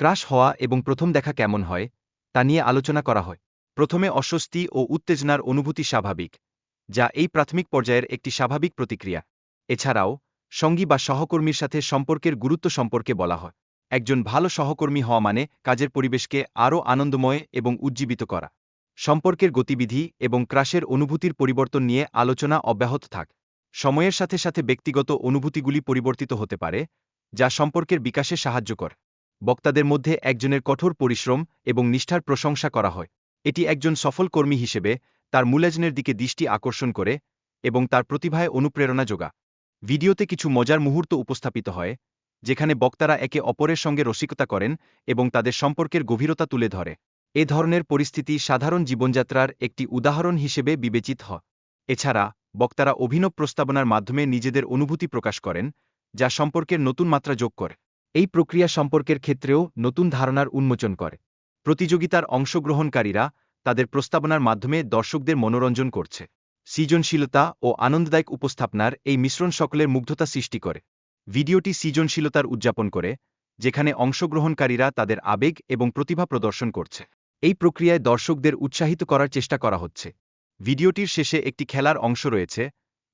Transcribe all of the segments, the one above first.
Crush হওয়া এবং প্রথম দেখা কেমন হয়, তা নিয়ে আলোচনা করা হয়। প্রথমে অস্বস্তি ও উত্তেজনার অনুভূতি স্বাভাবিক, যা এই প্রাথমিক পর্যায়ের একটি স্বাভাবিক প্রতিক্রিয়া। এছাড়াও, সঙ্গী বা সহকর্মীর সাথে সম্পর্কের গুরুত্ব সম্পর্কে বলা হয়। একজন ভালো সহকর্মী হওয়া মানে কাজের পরিবেশকে আরও আনন্দময় এবং উজ্জীবিত করা। সম্পর্কের গতিবিধি এবং ক্রাশের অনুভূতির পরিবর্তন নিয়ে আলোচনা অব্যাহত থাক। সময়ের সাথে সাথে ব্যক্তিগত অনুভূতিগুলি পরিবর্তিত হতে পারে, যা সম্পর্কের বিকাশে সাহায্য করে। বক্তাদের মধ্যে একজনের কঠোর পরিশ্রম এবং নিষ্ঠার প্রশংসা করা হয়। এটি একজন সফল কর্মী হিসেবে তার মূল্যায়নের দিকে দৃষ্টি আকর্ষণ করে এবং তার প্রতিভায় অনুপ্রেরণা যোগা ভিডিওতে কিছু মজার মুহূর্ত উপস্থাপিত হয়, যেখানে বক্তারা একে অপরের সঙ্গে রসিকতা করেন এবং তাদের সম্পর্কের গভীরতা তুলে ধরে। এ ধরনের পরিস্থিতি সাধারণ জীবনযাত্রার একটি উদাহরণ হিসেবে বিবেচিত হয়। এছাড়া, বক্তারা অভিনব প্রস্তাবনার মাধ্যমে নিজেদের অনুভূতি প্রকাশ করেন, যা সম্পর্কের নতুন মাত্রা যোগ করে। এই প্রক্রিয়া সম্পর্কের ক্ষেত্রেও নতুন ধারণার উন্মোচন করে। প্রতিযোগিতার অংশগ্রহণকারীরা তাদের প্রস্তাবনার মাধ্যমে দর্শকদের মনোরঞ্জন করছে। সৃজনশীলতা ও আনন্দদায়ক উপস্থাপনার এই মিশ্রণ সকলের মুগ্ধতা সৃষ্টি করে। ভিডিওটি সৃজনশীলতার উদযাপন করে, যেখানে অংশগ্রহণকারীরা তাদের আবেগ এবং প্রতিভা প্রদর্শন করছে। এই প্রক্রিয়ায় দর্শকদের উৎসাহিত করার চেষ্টা করা হচ্ছে। ভিডিওটির শেষে একটি খেলার অংশ রয়েছে,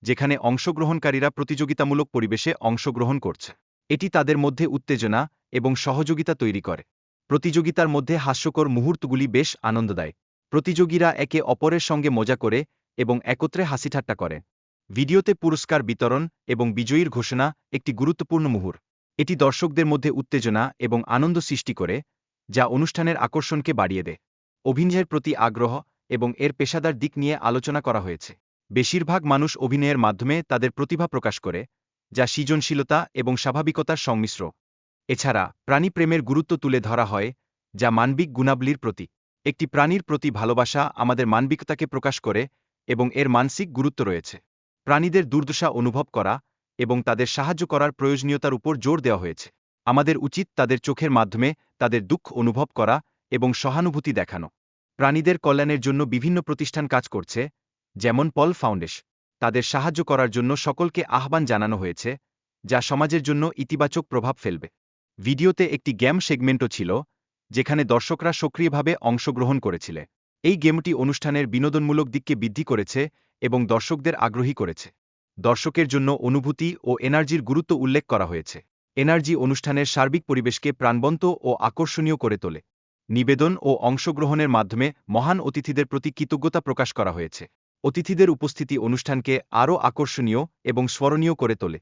যেখানে অংশগ্রহণকারীরা প্রতিযোগিতামূলক পরিবেশে অংশগ্রহণ করছে। এটি তাদের মধ্যে উত্তেজনা এবং সহযোগিতা তৈরি করে। প্রতিযোগিতার মধ্যে হাস্যকর মুহূর্তগুলি বেশ আনন্দদায় প্রতিযোগীরা একে অপরের সঙ্গে মজা করে এবং একত্রে হাসিঠাট্টা করে। ভিডিওতে পুরস্কার বিতরণ এবং বিজয়ীর ঘোষণা একটি গুরুত্বপূর্ণ মুহূর্ত এটি দর্শকদের মধ্যে উত্তেজনা এবং আনন্দ সৃষ্টি করে, যা অনুষ্ঠানের আকর্ষণকে বাড়িয়ে দেয়। অভিনয়ের প্রতি আগ্রহ এবং এর পেশাদার দিক নিয়ে আলোচনা করা হয়েছে। বেশিরভাগ মানুষ অভিনয়ের মাধ্যমে তাদের প্রতিভা প্রকাশ করে যা সৃজনশীলতা এবং স্বাভাবিকতার সংমিশ্র। এছাড়া, প্রাণীপ্রেমের গুরুত্ব তুলে ধরা হয়, যা মানবিক গুণাবলীর প্রতি একটি প্রাণীর প্রতি ভালোবাসা আমাদের মানবিকতাকে প্রকাশ করে এবং এর মানসিক গুরুত্ব রয়েছে। প্রাণীদের দুর্দশা অনুভব করা এবং তাদের সাহায্য করার প্রয়োজনীয়তার উপর জোর দেওয়া হয়েছে। আমাদের উচিত তাদের চোখের মাধ্যমে তাদের দুঃখ অনুভব করা এবং সহানুভূতি দেখানো। প্রাণীদের কল্যাণের জন্য বিভিন্ন প্রতিষ্ঠান কাজ করছে, যেমন পল ফাউন্ডেশ। তাদের সাহায্য করার জন্য সকলকে আহ্বান জানানো হয়েছে, যা সমাজের জন্য ইতিবাচক প্রভাব ফেলবে। ভিডিওতে একটি গেম সেগমেন্টও ছিল, যেখানে দর্শকরা সক্রিয়ভাবে অংশগ্রহণ করেছিল। এই গেমটি অনুষ্ঠানের বিনোদনমূলক দিককে বৃদ্ধি করেছে এবং দর্শকদের আগ্রহী করেছে। দর্শকের জন্য অনুভূতি ও এনার্জির গুরুত্ব উল্লেখ করা হয়েছে। এনার্জি অনুষ্ঠানের সার্বিক পরিবেশকে প্রাণবন্ত ও আকর্ষণীয় করে তোলে। নিবেদন ও অংশগ্রহণের মাধ্যমে মহান অতিথিদের প্রতি কৃতজ্ঞতা প্রকাশ করা হয়েছে। অতিথিদের উপস্থিতি অনুষ্ঠানকে আরও আকর্ষণীয় এবং স্মরণীয় করে তোলে।